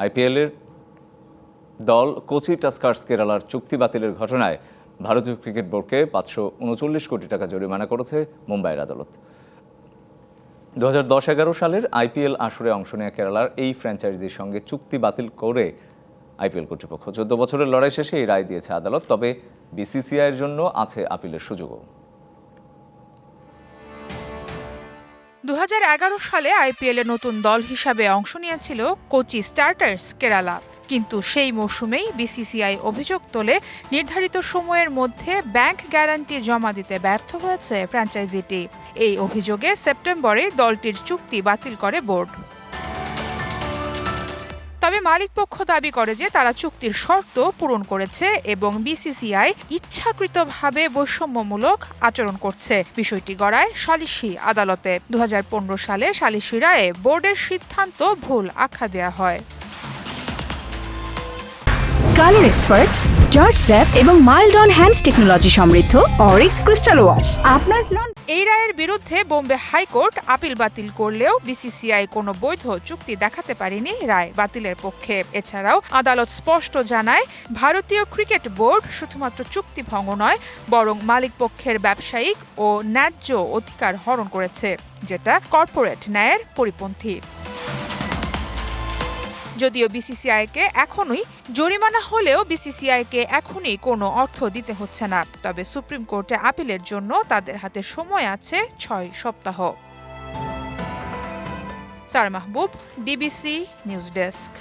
আইপিএলের দল কোচি টাস্কার্স কেরালার চুক্তি বাতিলের ঘটনায় ভারতীয় ক্রিকেট বোর্ডকে পাঁচশো উনচল্লিশ কোটি টাকা জরিমানা করেছে মুম্বাইয়ের আদালত। দু হাজার দশ এগারো সালের আইপিএল আসরে অংশ নেওয়া কেরালার এই ফ্র্যাঞ্চাইজির সঙ্গে চুক্তি বাতিল করে আইপিএল কর্তৃপক্ষ। চোদ্দ বছরের লড়াই শেষে এই রায় দিয়েছে আদালত, তবে বিসিসিআইয়ের জন্য আছে আপিলের সুযোগও। দু হাজার এগারো সালে আইপিএলে নতুন দল হিসাবে অংশ নিয়েছিল কোচি স্টার্টার্স কেরালা। কিন্তু সেই মৌসুমেই বিসিসিআই অভিযোগ তোলে, নির্ধারিত সময়ের মধ্যে ব্যাংক গ্যারান্টি জমা দিতে ব্যর্থ হয়েছে ফ্র্যাঞ্চাইজিটি। এই অভিযোগে সেপ্টেম্বরে দলটির চুক্তি বাতিল করে বোর্ড। তবে মালিকপক্ষ দাবি করে যে তারা চুক্তির শর্ত পূরণ করেছে এবং বিসিসিআই ইচ্ছাকৃতভাবে বৈষম্যমূলক আচরণ করছে। বিষয়টি গড়ায় সালিসি আদালতে। দু হাজার পনেরো সালে সালিসি রায়ে বোর্ডের সিদ্ধান্ত ভুল আখ্যা দেওয়া হয়। জর্জ স্যাপ এবং মাইল্ড অন হ্যান্ডস টেকনোলজি সমৃদ্ধ অরিক্স ক্রিস্টাল ওয়াশ আপনার এই রায়ের বিরুদ্ধে বোম্বে হাইকোর্ট আপিল বাতিল করলেও বিসিসিআই কোনো বৈধ চুক্তি দেখাতে পারেনি রায় বাতিলের পক্ষে। এছাড়াও আদালত স্পষ্ট জানায়, ভারতীয় ক্রিকেট বোর্ড শুধুমাত্র চুক্তি ভঙ্গ নয়, বরং মালিকপক্ষের ব্যবসায়িক ও ন্যায্য অধিকার হরণ করেছে, যেটা কর্পোরেট ন্যায়ের পরিপন্থী। যদিও বিসিসিআইকে এখনই জরিমানা হলেও বিসিসিআইকে এখনই কোনো অর্থ দিতে হচ্ছে না। তবে সুপ্রিম কোর্টে আপিলের জন্য তাদের হাতে সময় আছে ছয় সপ্তাহ। Sir Mahbub DBC news desk.